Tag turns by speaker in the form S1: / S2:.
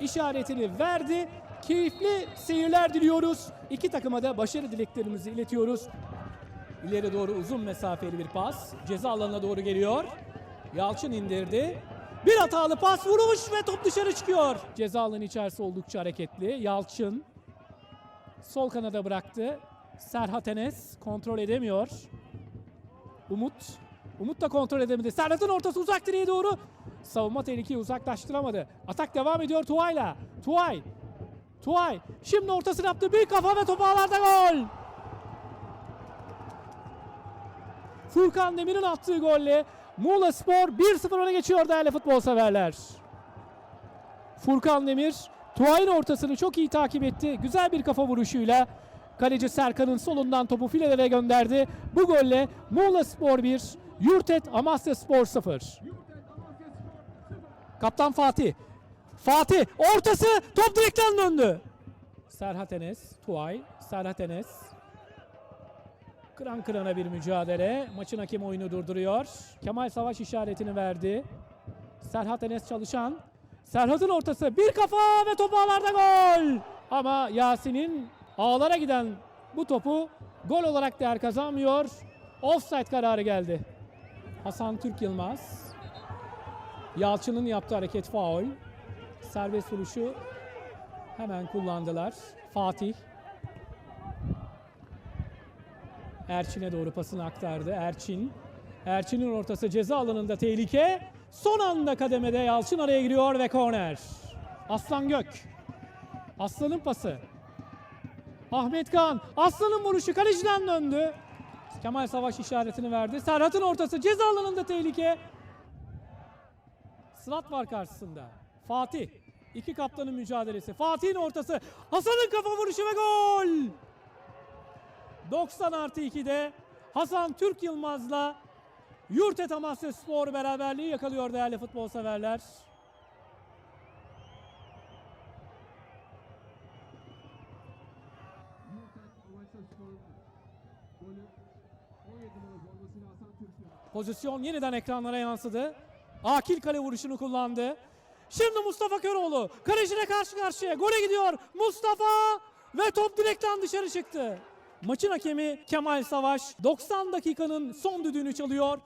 S1: işaretini verdi. Keyifli seyirler diliyoruz. İki takıma da başarı dileklerimizi iletiyoruz. İleri doğru uzun mesafeli bir pas. Ceza alanına doğru geliyor. Yalçın indirdi. Bir hatalı pas vuruş ve top dışarı çıkıyor. Ceza alanı içerisi oldukça hareketli. Yalçın sol kanada bıraktı. Serhat Enes kontrol edemiyor. Umut. Umut da kontrol edemedi. Serhat'ın ortası uzak direğe doğru. Savunma tehlikeyi uzaklaştıramadı. Atak devam ediyor Tuğay'la. Tuğay. Tuğay. Şimdi ortasını yaptı. Büyük kafa ve top ağlarda gol. Furkan Demir'in attığı golle Muğla Spor 1-0 öne geçiyor değerli futbol severler. Furkan Demir Tuğay'ın ortasını çok iyi takip etti. Güzel bir kafa vuruşuyla kaleci Serkan'ın solundan topu filelere gönderdi. Bu golle Muğla Spor 1, Yurtet Amasya Spor 0. Kaptan Fatih. Fatih ortası top direkten döndü. Serhat Enes, Tuğay, Serhat Enes. Kıran kırana bir mücadele. Maçın hakemi oyunu durduruyor. Kemal Savaş işaretini verdi. Serhat Enes çalışan. Serhat'ın ortası bir kafa ve top ağlarda gol. Ama Yasin'in ağlara giden bu topu gol olarak değer kazanmıyor. Offside kararı geldi. Hasan Türk Yılmaz. Yalçın'ın yaptığı hareket faul. Serbest vuruşu hemen kullandılar. Fatih. Erçin'e doğru pasını aktardı. Erçin. Erçin'in ortası ceza alanında tehlike. Son anda kademede Yalçın araya giriyor ve korner. Aslan Gök. Aslan'ın pası. Ahmet Kan. Aslan'ın vuruşu kaleciden döndü. Kemal Savaş işaretini verdi. Serhat'ın ortası ceza alanında tehlike. Sırat var karşısında. Fatih. İki kaptanın mücadelesi. Fatih'in ortası. Hasan'ın kafa vuruşu ve gol. 90 artı 2'de Hasan Türk Yılmaz'la Yurtet Amasya Spor beraberliği yakalıyor değerli futbol severler. Pozisyon yeniden ekranlara yansıdı. Akil kale vuruşunu kullandı. Şimdi Mustafa Köroğlu kaleciyle karşı karşıya gole gidiyor. Mustafa ve top direkten dışarı çıktı. Maçın hakemi Kemal Savaş 90 dakikanın son düdüğünü çalıyor.